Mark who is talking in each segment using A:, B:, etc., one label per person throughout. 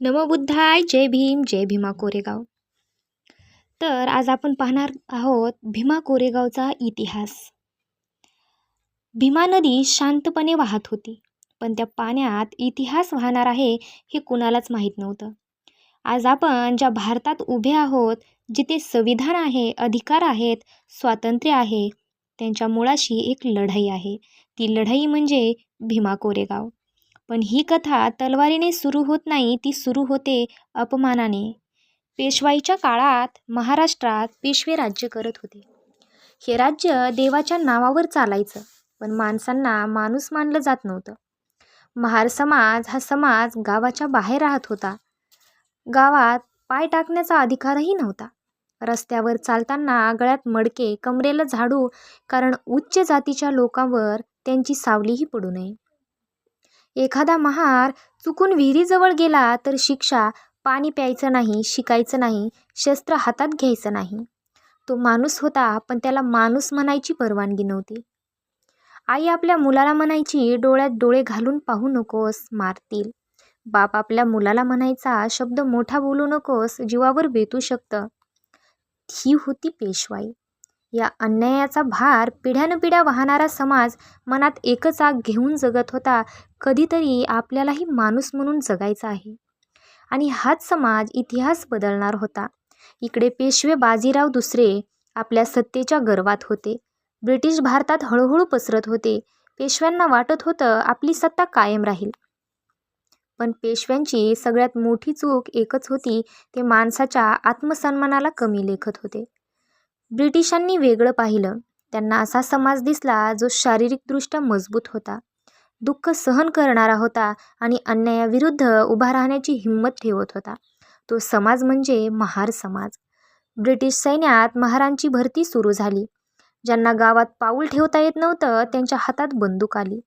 A: नमबुद्धाय जय भीम जय भीमा कोरेगाव. तर आज आपण पाहणार आहोत भीमा कोरेगावचा इतिहास. भीमा नदी शांतपणे वाहत होती पण त्या पाण्यात इतिहास वाहणार आहे हे कुणालाच माहीत नव्हतं. आज आपण ज्या भारतात उभे आहोत जिथे संविधान आहे अधिकार आहेत स्वातंत्र्य आहे त्यांच्या मुळाशी एक लढाई आहे. ती लढाई म्हणजे भीमा कोरेगाव. पण ही कथा तलवारीने सुरू होत नाही ती सुरू होते अपमानाने. पेशवाईच्या काळात महाराष्ट्रात पेशवे राज्य करत होते. हे राज्य देवाच्या नावावर चालायचं पण माणसांना माणूस मानलं जात नव्हतं. महार समाज हा समाज गावाच्या बाहेर राहत होता. गावात पाय टाकण्याचा अधिकारही नव्हता. रस्त्यावर चालताना गळ्यात मडके कमरेला झाडू कारण उच्च जातीच्या लोकांवर त्यांची सावलीही पडू नये. एखादा महार चुकून विहिरीजवळ गेला तर शिक्षा पाणी प्यायचं नाही शिकायचं नाही शस्त्र हातात घ्यायचं नाही. तो माणूस होता पण त्याला माणूस म्हणायची परवानगी नव्हती. आई आपल्या मुलाला म्हणायची डोळ्यात डोळे घालून पाहू नकोस मारतील. बाप आपल्या मुलाला म्हणायचा शब्द मोठा बोलू नकोस जीवावर बेतू शकतं. ही होती पेशवाई. या अन्यायाचा भार पिढ्यानपिढ्या वाहणारा समाज मनात एकच आग घेऊन जगत होता कधीतरी आपल्यालाही माणूस म्हणून जगायचा आहे. आणि हाच समाज इतिहास बदलणार होता. इकडे पेशवे बाजीराव दुसरे आपल्या सत्तेच्या गर्वात होते. ब्रिटिश भारतात हळूहळू पसरत होते. पेशव्यांना वाटत होतं आपली सत्ता कायम राहील. पण पेशव्यांची सगळ्यात मोठी चूक एकच होती ते माणसाच्या आत्मसन्मानाला कमी लेखत होते. ब्रिटिशांनी वेगळं पाहिलं. त्यांना असा समाज दिसला जो शारीरिकदृष्ट्या मजबूत होता. दुःख सहन करणारा होता आणि अन्यायाविरुद्ध उभा राहण्याची हिंमत ठेवत होता. तो समाज म्हणजे महार समाज. ब्रिटिश सैन्यात महारांची भरती सुरू झाली. ज्यांना गावात पाऊल ठेवता येत नव्हतं त्यांच्या हातात बंदूक आली.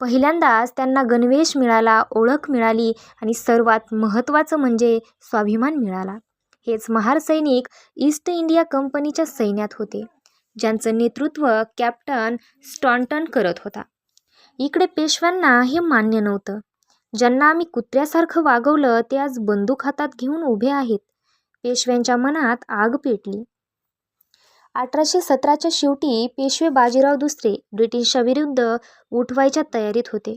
A: पहिल्यांदाच त्यांना गणवेश मिळाला ओळख मिळाली आणि सर्वात महत्त्वाचं म्हणजे स्वाभिमान मिळाला. हेच महार सैनिक ईस्ट इंडिया कंपनीच्या सैन्यात होते. ज्यांचं नेतृत्व कॅप्टन स्टॉन्टन करत होता. इकडे पेशव्यांना हे मान्य नव्हतं. ज्यांना आम्ही कुत्र्यासारखं वागवलं ते आज बंदूक हातात घेऊन उभे आहेत. पेशव्यांच्या मनात आग पेटली. अठराशे सतराच्या शेवटी पेशवे बाजीराव दुसरे ब्रिटिशाविरुद्ध उठवायच्या तयारीत होते.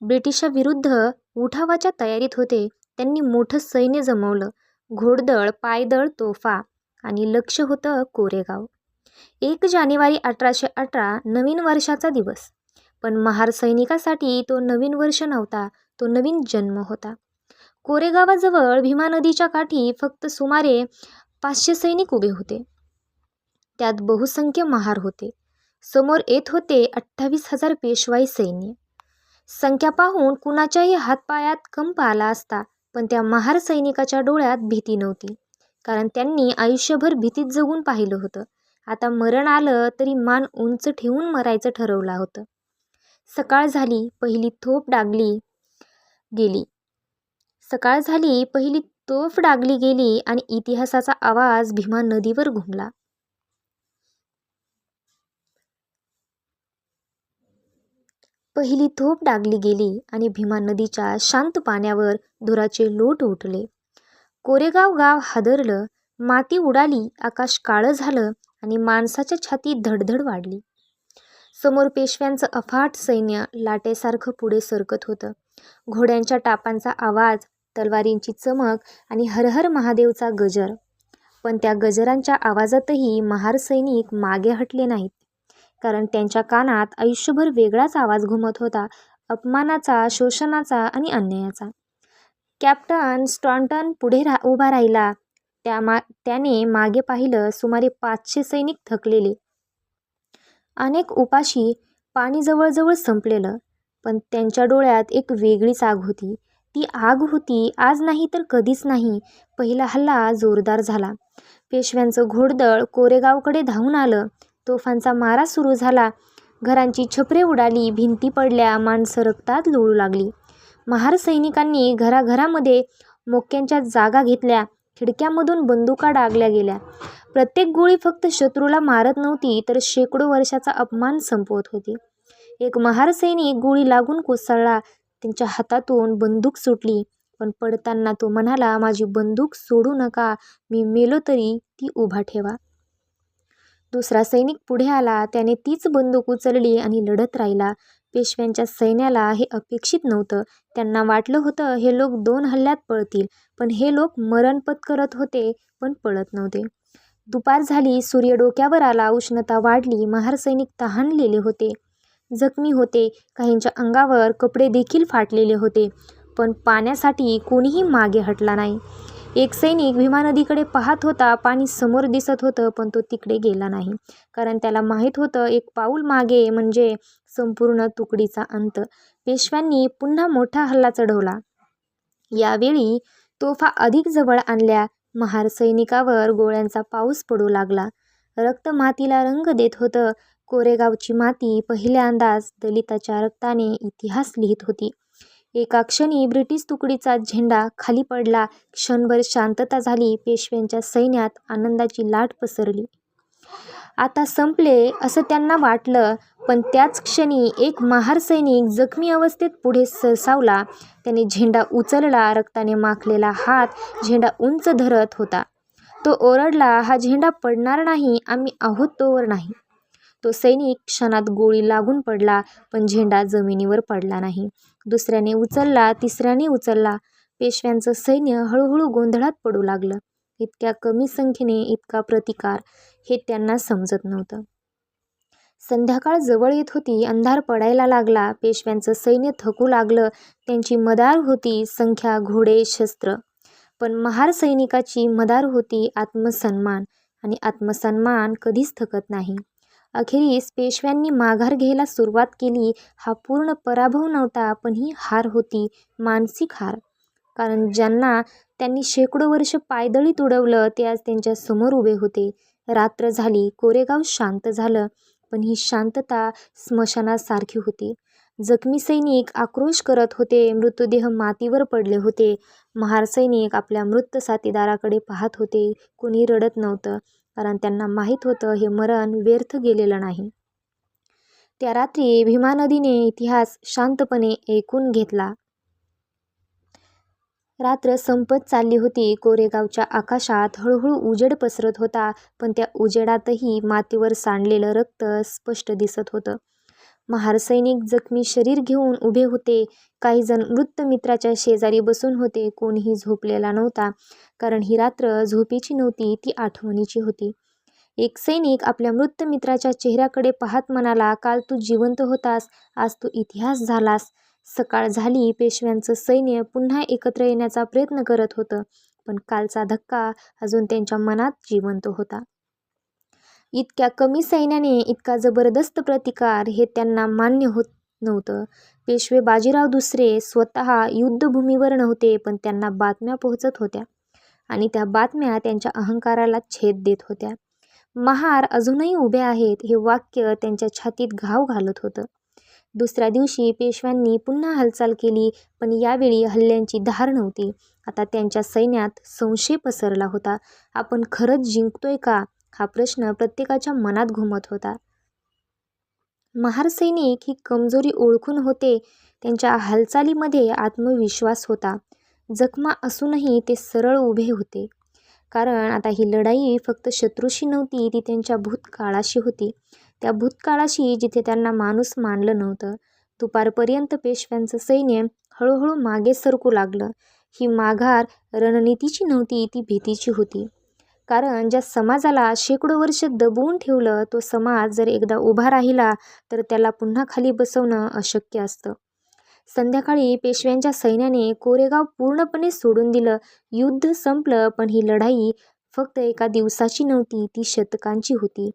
A: ब्रिटिशाविरुद्ध उठावाच्या तयारीत होते. त्यांनी मोठं सैन्य जमवलं. घोडदळ पायदळ तोफा आणि लक्ष होतं कोरेगाव. एक जानेवारी अठराशे अठरा नवीन वर्षाचा दिवस. पण महार सैनिकासाठी तो नवीन वर्ष नव्हता तो नवीन जन्म होता. कोरेगावाजवळ भीमा नदीच्या काठी फक्त सुमारे पाचशे सैनिक उभे होते. त्यात बहुसंख्य महार होते. समोर येत होते अठ्ठावीस हजार पेशवाई सैन्य. संख्या पाहून कुणाच्याही हातपायात कंप आला असता पण त्या महार सैनिकाच्या डोळ्यात भीती नव्हती. कारण त्यांनी आयुष्यभर भीतीत जगून पाहिलं होतं. आता मरण आलं तरी मान उंच ठेवून मरायचं ठरवलं होतं. सकाळ झाली पहिली थोप डागली गेली. सकाळ झाली पहिली तोफ डागली गेली आणि इतिहासाचा आवाज भीमा नदीवर घुमला. पहिली थोप डागली गेली आणि भीमा नदीच्या शांत पाण्यावर धुराचे लोट उठले. कोरेगाव गाव हादरलं माती उडाली आकाश काळं झालं आणि माणसाच्या छाती धडधड वाढली. समोर पेशव्यांचं अफाट सैन्य लाटेसारखं पुढे सरकत होतं. घोड्यांच्या टापांचा आवाज तलवारींची चमक आणि हरहर महादेवचा गजर. पण त्या गजरांच्या आवाजातही महार सैनिक मागे हटले नाहीत. कारण त्यांच्या कानात आयुष्यभर वेगळाच आवाज घुमत होता अपमानाचा शोषणाचा आणि अन्यायाचा. कॅप्टन स्टॉन्टन पुढे रा उभा राहिला. त्या मा त्याने मागे पाहिलं सुमारे पाचशे सैनिक थकलेले. अनेक उपाशी पाणी जवळजवळ संपलेलं पण त्यांच्या डोळ्यात एक वेगळीच आग होती. ती आग होती आज नाही तर कधीच नाही. पहिला हल्ला जोरदार झाला. पेशव्यांचं घोडदळ कोरेगावकडे धावून आलं. तोफांचा मारा सुरू झाला. घरांची छपरे उडाली भिंती पडल्या माणसं रक्तात लोळू लागली. महार सैनिकांनी घराघरामध्ये मोक्यांच्या जागा घेतल्या खिडक्यामधून बंदुका डागल्या गेल्या. प्रत्येक गोळी फक्त शत्रूला मारत नव्हती तर शेकडो वर्षाचा अपमान संपवत होती. एक महार सैनिक गोळी लागून कोसळला त्यांच्या हातातून बंदूक सुटली पण पडताना तो म्हणाला माझी बंदूक सोडू नका मी मेलो तरी ती उभा ठेवा. दुसरा सैनिक पुढे आला. त्याने तीच बंदूक उचलली आणि लढत राहिला. पेशव्यांच्या सैन्याला हे अपेक्षित नव्हतं. त्यांना वाटलं होतं हे लोक दोन हल्ल्यात पळतील. पण हे लोक मरण पत्करत होते पण पळत नव्हते. दुपार झाली. सूर्य डोक्यावर आला. उष्णता वाढली. महार सैनिक तहानलेले होते. जखमी होते. काहींच्या अंगावर कपडे देखील फाटलेले होते. पण पाण्यासाठी कोणीही मागे हटला नाही. एक सैनिक भीमा नदीकडे पाहत होता. पाणी समोर दिसत होतं पण तो तिकडे गेला नाही. कारण त्याला माहीत होतं एक पाऊल मागे म्हणजे संपूर्ण तुकडीचा अंत. पेशव्यांनी पुन्हा मोठा हल्ला चढवला. यावेळी तोफा अधिक जवळ आणल्या. महार सैनिकावर गोळ्यांचा पाऊस पडू लागला. रक्त मातीला रंग देत होतं. कोरेगावची माती पहिल्यांदाच दलिताच्या रक्ताने इतिहास लिहित होती. एका क्षणी ब्रिटिश तुकडीचा झेंडा खाली पडला. क्षणभर शांतता झाली. पेशव्यांच्या सैन्यात आनंदाची लाट पसरली. आता संपले असं त्यांना वाटलं पण त्याच क्षणी एक महार सैनिक जखमी अवस्थेत पुढे सरसावला. त्याने झेंडा उचलला. रक्ताने माखलेला हात झेंडा उंच धरत होता. तो ओरडला हा झेंडा पडणार नाही. आम्ही आहोत तोवर नाही. तो सैनिक क्षणात गोळी लागून पडला पण झेंडा जमिनीवर पडला नाही. दुसऱ्याने उचलला तिसऱ्याने उचलला. पेशव्यांचं सैन्य हळूहळू गोंधळात पडू लागलं. इतक्या कमी संख्येने इतका प्रतिकार हे त्यांना समजत नव्हतं. संध्याकाळ जवळ येत होती अंधार पडायला लागला. पेशव्यांचं सैन्य थकू लागलं. त्यांची मदार होती संख्या घोडे शस्त्र. पण महार सैनिकाची मदार होती आत्मसन्मान. आणि आत्मसन्मान कधीच थकत नाही. अखेरीस पेशव्यांनी माघार घ्यायला सुरुवात केली. हा पूर्ण पराभव नव्हता पण ही हार होती मानसिक हार. कारण ज्यांना त्यांनी शेकडो वर्ष पायदळीत उडवलं ते आज त्यांच्यासमोर उभे होते. रात्र झाली कोरेगाव शांत झालं पण ही शांतता स्मशानासारखी होती. जखमी सैनिक आक्रोश करत होते मृतदेह मातीवर पडले होते. महार सैनिक आपल्या मृत साथीदाराकडे पाहत होते कोणी रडत नव्हतं. कारण त्यांना माहीत होतं हे मरण व्यर्थ गेलेलं नाही. त्या रात्री भीमा नदीने इतिहास शांतपणे ऐकून घेतला. रात्र संपत चालली होती. कोरेगावच्या आकाशात हळूहळू उजेड पसरत होता पण त्या उजेडातही मातीवर सांडलेलं रक्त स्पष्ट दिसत होतं. महारसैनिक जखमी शरीर घेऊन उभे होते. काही जण मृत मित्राच्या शेजारी बसून होते. कोणीही झोपलेला नव्हता. कारण ही रात्र झोपेची नव्हती ती आठवणीची होती. एक सैनिक आपल्या मृत मित्राच्या चेहऱ्याकडे पाहत म्हणाला काल तू जिवंत होतास आज तू इतिहास झालास. सकाळ झाली पेशव्यांचं सैन्य पुन्हा एकत्र येण्याचा प्रयत्न करत होतं. पण कालचा धक्का अजून त्यांच्या मनात जिवंत होता. इतक्या कमी सैन्याने इतका जबरदस्त प्रतिकार हे त्यांना मान्य होत नव्हतं. पेशवे बाजीराव दुसरे स्वतः युद्धभूमीवर नव्हते पण त्यांना बातम्या पोहोचत होत्या आणि त्या बातम्या त्यांच्या अहंकाराला छेद देत होत्या. महार अजूनही उभे आहेत हे वाक्य त्यांच्या छातीत घाव घालत होतं. दुसऱ्या दिवशी पेशव्यांनी पुन्हा हालचाल केली पण यावेळी हल्ल्यांची धार नव्हती. आता त्यांच्या सैन्यात संशय पसरला होता. आपण खरंच जिंकतोय का? हा प्रश्न प्रत्येकाच्या मनात घुमत होता. महार सैनिक ही कमजोरी ओळखून होते त्यांच्या हालचालीमध्ये आत्मविश्वास होता. जखमा असूनही ते सरळ उभे होते. कारण आता ही लढाई फक्त शत्रूशी नव्हती ती त्यांच्या भूतकाळाशी होती. त्या भूतकाळाशी जिथे त्यांना माणूस मानलं नव्हतं. दुपारपर्यंत पेशव्यांचं सैन्य हळूहळू मागे सरकू लागलं. ही माघार रणनीतीची नव्हती ती भीतीची होती. कारण ज्या समाजाला शेकडो वर्ष दबवून ठेवलं तो समाज जर एकदा उभा राहिला तर त्याला पुन्हा खाली बसवणं अशक्य असतं. संध्याकाळी पेशव्यांच्या सैन्याने कोरेगाव पूर्णपणे सोडून दिलं. युद्ध संपलं पण ही लढाई फक्त एका दिवसाची नव्हती ती शतकांची होती.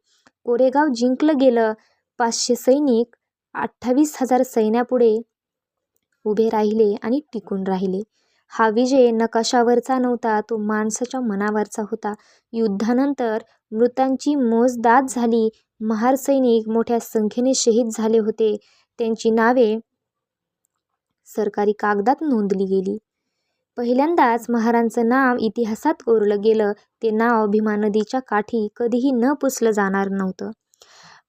A: कोरेगाव जिंकलं गेलं. पाचशे सैनिक अठ्ठावीस हजार सैन्यापुढे उभे राहिले आणि टिकून राहिले. हा विजय नकाशावरचा नव्हता तो माणसाच्या मनावरचा होता. युद्धानंतर मृतांची मोजदाद झाली. महार सैनिक मोठ्या संख्येने शहीद झाले होते. त्यांची नावे सरकारी कागदात नोंदली गेली. पहिल्यांदाच महारांचं नाव इतिहासात कोरलं गेलं. ते नाव भीमा नदीच्या काठी कधीही न पुसलं जाणार नव्हतं.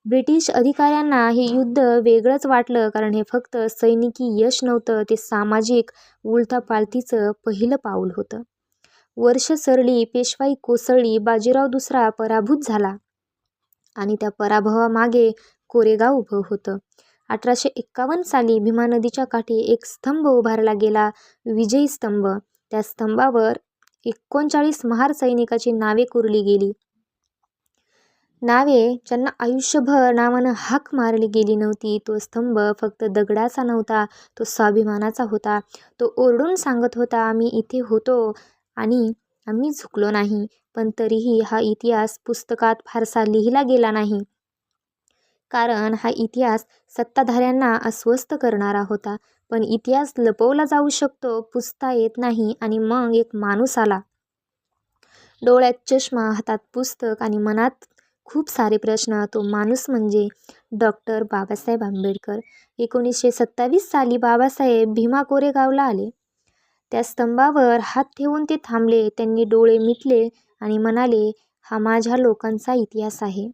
A: ब्रिटिश अधिकाऱ्यांना हे युद्ध वेगळंच वाटलं कारण हे फक्त सैनिकी यश नव्हतं ते सामाजिक उलथापालथीचं पहिलं पाऊल होतं. वर्ष सरली पेशवाई कोसळली बाजीराव दुसरा पराभूत झाला आणि त्या पराभवामागे कोरेगाव उभं होतं. अठराशे एक्कावन्न साली भीमा नदीच्या काठी एक स्तंभ उभारला गेला विजयी स्तंभ. त्या स्तंभावर एकोणचाळीस महार सैनिकाची नावे कोरली गेली. नावे ज्यांना आयुष्यभर नावानं हाक मारली गेली नव्हती. तो स्तंभ फक्त दगडाचा नव्हता तो स्वाभिमानाचा होता. तो ओरडून सांगत होता आम्ही इथे होतो आणि आम्ही झुकलो नाही पण तरीही हा इतिहास पुस्तकात फारसा लिहिला गेला नाही. कारण हा इतिहास सत्ताधाऱ्यांना अस्वस्थ करणारा होता. पण इतिहास लपवला जाऊ शकतो पुसता येत नाही आणि मग एक माणूस आला. डोळ्यात चष्मा हातात पुस्तक आणि मनात खूप सारे प्रश्न. तो माणूस म्हणजे डॉक्टर बाबासाहेब आंबेडकर. एकोणीसशे सत्तावीस साली बाबासाहेब भीमा कोरेगावला आले. त्या स्तंभावर हात ठेवून ते थांबले. त्यांनी डोळे मिटले आणि म्हणाले हा माझ्या लोकांचा इतिहास आहे.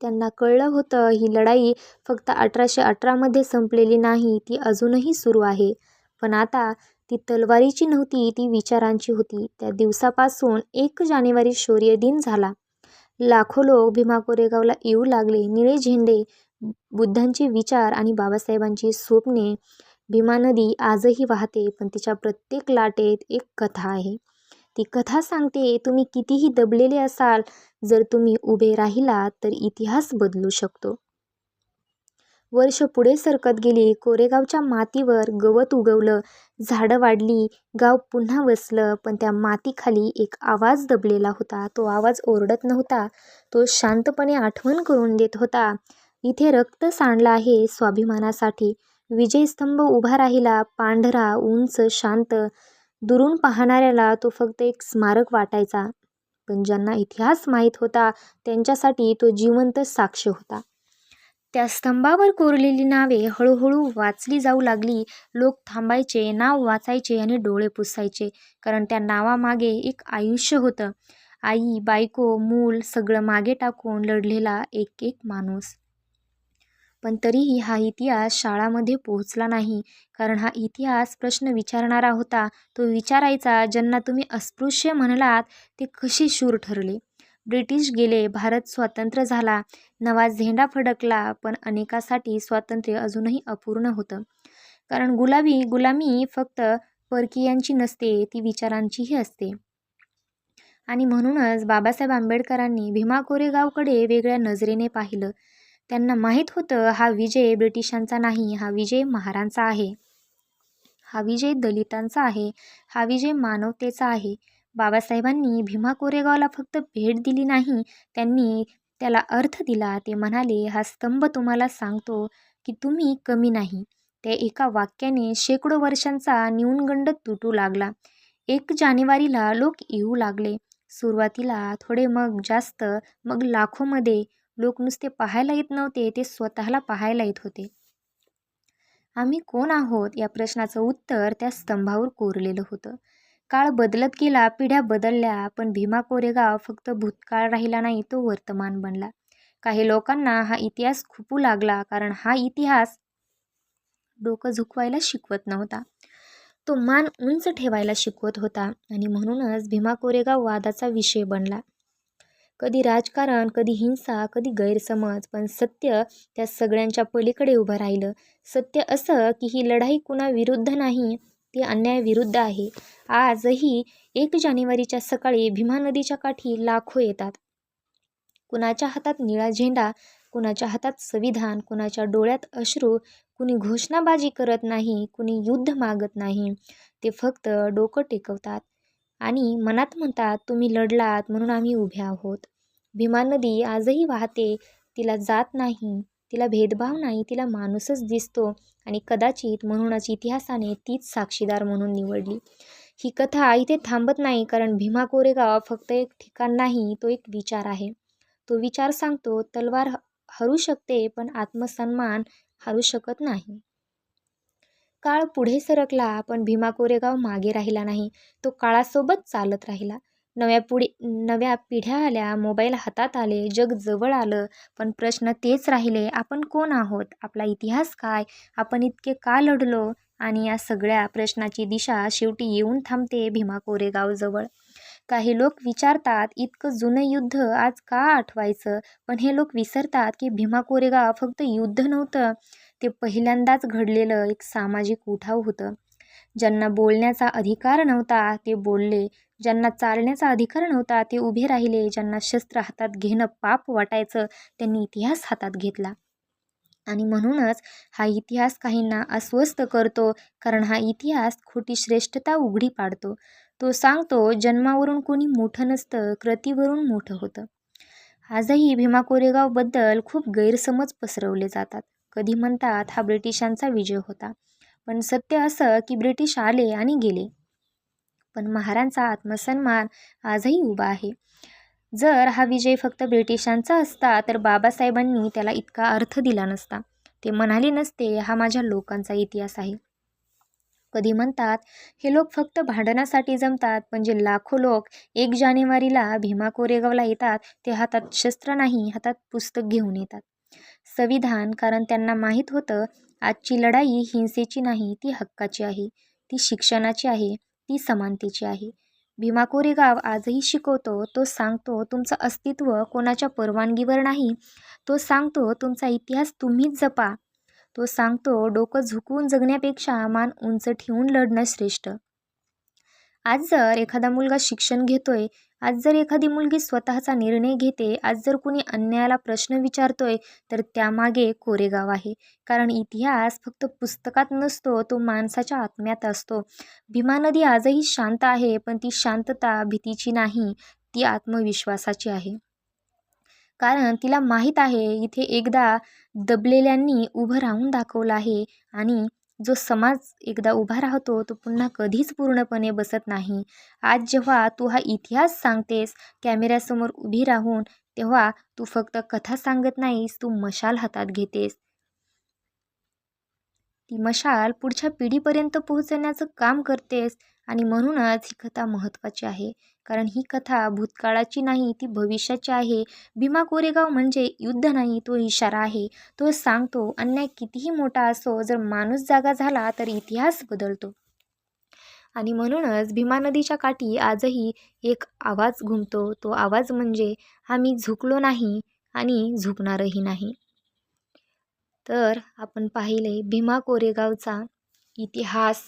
A: त्यांना कळलं होतं ही लढाई फक्त अठराशे अठरामध्ये संपलेली नाही. ती अजूनही सुरू आहे. पण आता ती तलवारीची नव्हती ती विचारांची होती. त्या दिवसापासून एक जानेवारी शौर्य दिन झाला. लाखो लोक भीमा कोरेगावला येऊ लागले. निळे झेंडे बुद्धांचे विचार आणि बाबासाहेबांची स्वप्ने भीमा नदी आजही वाहते पण तिच्या प्रत्येक लाटेत एक कथा आहे. ती कथा सांगते तुम्ही कितीही दबलेले असाल जर तुम्ही उभे राहिलात तर इतिहास बदलू शकतो. वर्ष पुढे सरकत गेली. कोरेगावच्या मातीवर गवत उगवलं. झाडं वाढली. गाव पुन्हा वसलं. पण त्या मातीखाली एक आवाज दबलेला होता. तो आवाज ओरडत नव्हता. तो शांतपणे आठवण करून देत होता. इथे रक्त सांडलं आहे स्वाभिमानासाठी. विजयस्तंभ उभा राहिला. पांढरा उंच शांत. दुरून पाहणाऱ्याला तो फक्त एक स्मारक वाटायचा. पण ज्यांना इतिहास माहीत होता त्यांच्यासाठी तो जिवंत साक्ष होता. त्या स्तंभावर कोरलेली नावे हळूहळू वाचली जाऊ लागली. लोक थांबायचे नाव वाचायचे आणि डोळे पुसायचे कारण त्या नावामागे एक आयुष्य होतं. आई बायको मूल सगळं मागे टाकून लढलेला एक एक माणूस. पण तरीही हा इतिहास शाळामध्ये पोहोचला नाही कारण हा इतिहास प्रश्न विचारणारा होता. तो विचारायचा ज्यांना तुम्ही अस्पृश्य म्हणलात ते कसे शूर ठरले? ब्रिटिश गेले भारत स्वातंत्र्य झाला. नवा झेंडा फडकला पण अनेकासाठी स्वातंत्र्य अजूनही अपूर्ण होतं. कारण गुलाबी गुलामी फक्त परकीयांची नसते ती विचारांचीही असते. आणि म्हणूनच बाबासाहेब आंबेडकरांनी भीमा कोरेगावकडे वेगळ्या नजरेने पाहिलं. त्यांना माहीत होतं हा विजय ब्रिटिशांचा नाही हा विजय महारांचा आहे. हा विजय दलितांचा आहे हा विजय मानवतेचा आहे. बाबासाहेबांनी भीमा कोरेगावला फक्त भेट दिली नाही त्यांनी त्याला अर्थ दिला. ते म्हणाले हा स्तंभ तुम्हाला सांगतो की तुम्ही कमी नाही. त्या एका वाक्याने शेकडो वर्षांचा न्यूनगंड तुटू लागला. एक जानेवारीला लोक येऊ लागले. सुरुवातीला थोडे मग जास्त मग लाखोमध्ये. लोक नुसते पाहायला येत नव्हते ते स्वतःला पाहायला येत होते. आम्ही कोण आहोत? या प्रश्नाचं उत्तर त्या स्तंभावर कोरलेलं होतं. काळ बदलत गेला पिढ्या बदलल्या पण भीमा कोरेगाव फक्त भूतकाळ राहिला नाही तो वर्तमान बनला. काही लोकांना हा इतिहास खुपू लागला कारण हा इतिहास डोकं झुकवायला शिकवत नव्हता. तो मान उंच ठेवायला शिकवत होता आणि म्हणूनच भीमा कोरेगाव वादाचा विषय बनला. कधी राजकारण कधी हिंसा कधी गैरसमज पण सत्य त्या सगळ्यांच्या पलीकडे उभं राहिलं. सत्य असं की ही लढाई कुणाविरुद्ध नाही ते अन्यायाविरुद्ध आहे. आजही एक जानेवारीच्या सकाळी भीमा नदीच्या काठी लाखो येतात. कुणाच्या हातात निळा झेंडा कुणाच्या हातात संविधान कुणाच्या डोळ्यात अश्रू कुणी घोषणाबाजी करत नाही कुणी युद्ध मागत नाही. ते फक्त डोकं टेकवतात आणि मनात म्हणतात तुम्ही लढलात म्हणून आम्ही उभे आहोत. भीमा नदी आजही वाहते तिला जात नाही. तिला भेदभाव नाही तिला माणूसच दिसतो आणि कदाचित म्हणूनच इतिहासाने तीच साक्षीदार म्हणून निवडली. ही कथा इथे थांबत नाही कारण भीमा कोरेगाव फक्त एक ठिकाण नाही तो एक विचार आहे. तो विचार सांगतो तलवार हरू शकते पण आत्मसन्मान हरू शकत नाही. काळ पुढे सरकला पण भीमा कोरेगाव मागे राहिला नाही. तो काळासोबत चालत राहिला. नव्या पुढे नव्या पिढ्या आल्या मोबाईल हातात आले जग जवळ आलं. पण प्रश्न तेच राहिले आपण कोण आहोत? आपला इतिहास काय? आपण इतके का लढलो? आणि या सगळ्या प्रश्नाची दिशा शेवटी येऊन थांबते भीमा कोरेगावजवळ काही लोक विचारतात इतकं जुनं युद्ध आज का आठवायचं? पण हे लोक विसरतात की भीमा कोरेगाव फक्त युद्ध नव्हतं ते पहिल्यांदाच घडलेलं एक सामाजिक उठाव होतं. ज्यांना बोलण्याचा अधिकार नव्हता ते बोलले ज्यांना चालण्याचा अधिकार नव्हता ते उभे राहिले. ज्यांना शस्त्र हातात घेणं पाप वाटायचं त्यांनी इतिहास हातात घेतला. आणि म्हणूनच हा इतिहास काहींना अस्वस्थ करतो कारण हा इतिहास खोटी श्रेष्ठता उघडी पाडतो. तो सांगतो जन्मावरून कोणी मोठं नसतं कृतीवरून मोठं होतं. आजही भीमा कोरेगावबद्दल खूप गैरसमज पसरवले जातात. कधी म्हणतात हा ब्रिटिशांचा विजय होता. पण सत्य असं की ब्रिटिश आले आणि गेले. पण महारांचा आत्मसन्मान आजही उभा आहे. जर हा विजय फक्त ब्रिटिशांचा असता तर बाबासाहेबांनी त्याला इतका अर्थ दिला नसता. ते म्हणाले नसते हा माझ्या लोकांचा इतिहास आहे. कधी म्हणतात हे लोक फक्त भांडणासाठी जमतात पण जे लाखो लोक एक जानेवारीला भीमा कोरेगावला येतात ते हातात शस्त्र नाही हातात पुस्तक घेऊन येतात. संविधान कारण त्यांना माहीत होतं आजची लढाई हिंसेची नाही ती हक्काची आहे ती शिक्षणाची आहे. ती समानतेची आहे. भीमा कोरेगाव आजही शिकवतो तो सांगतो तुमचं अस्तित्व कोणाच्या परवानगीवर नाही. तो सांगतो तुमचा इतिहास तुम्हीच जपा. तो सांगतो डोकं झुकून जगण्यापेक्षा मान उंच ठेवून लढणं श्रेष्ठ. आज जर एखादा मुलगा शिक्षण घेतोय आज जर एखादी मुलगी स्वतःचा निर्णय घेते आज जर कुणी अन्यायाला प्रश्न विचारतोय तर त्यामागे कोरेगाव आहे. कारण इतिहास फक्त पुस्तकात नसतो तो माणसाच्या आत्म्यात असतो. भीमा नदी आजही शांत आहे पण ती शांतता भीतीची नाही ती आत्मविश्वासाची आहे. कारण तिला माहीत आहे इथे एकदा दबलेल्यांनी उभं राहून दाखवलं आहे आणि जो समाज एकदा उभा राहतो तो पुन्हा कधीच पूर्णपणे बसत नाही. आज जेव्हा तू हा इतिहास सांगतेस कॅमेऱ्यासमोर उभी राहून तेव्हा तू फक्त कथा सांगत नाहीस तू मशाल हातात घेतेस. ती मशाल पुढच्या पिढीपर्यंत पोहोचण्याचं काम करतेस आणि म्हणूनच ही कथा महत्त्वाची आहे. कारण ही कथा भूतकाळाची नाही ती भविष्याची आहे. भीमा कोरेगाव म्हणजे युद्ध नाही तो इशारा आहे. तो सांगतो अन्याय कितीही मोठा असो जर माणूस जागा झाला तर इतिहास बदलतो. आणि म्हणूनच भीमा नदीच्या काठी आजही एक आवाज घुमतो. तो आवाज म्हणजे आम्ही झुकलो नाही आणि झुकणारही नाही. तर आपण पाहिले भीमा कोरेगावचा इतिहास.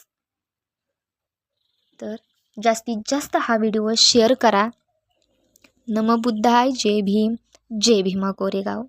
A: तर जास्तीत जास्त हा व्हिडिओ शेअर करा. नमबुद्धाय जय भीम जय भीमा कोरेगाव.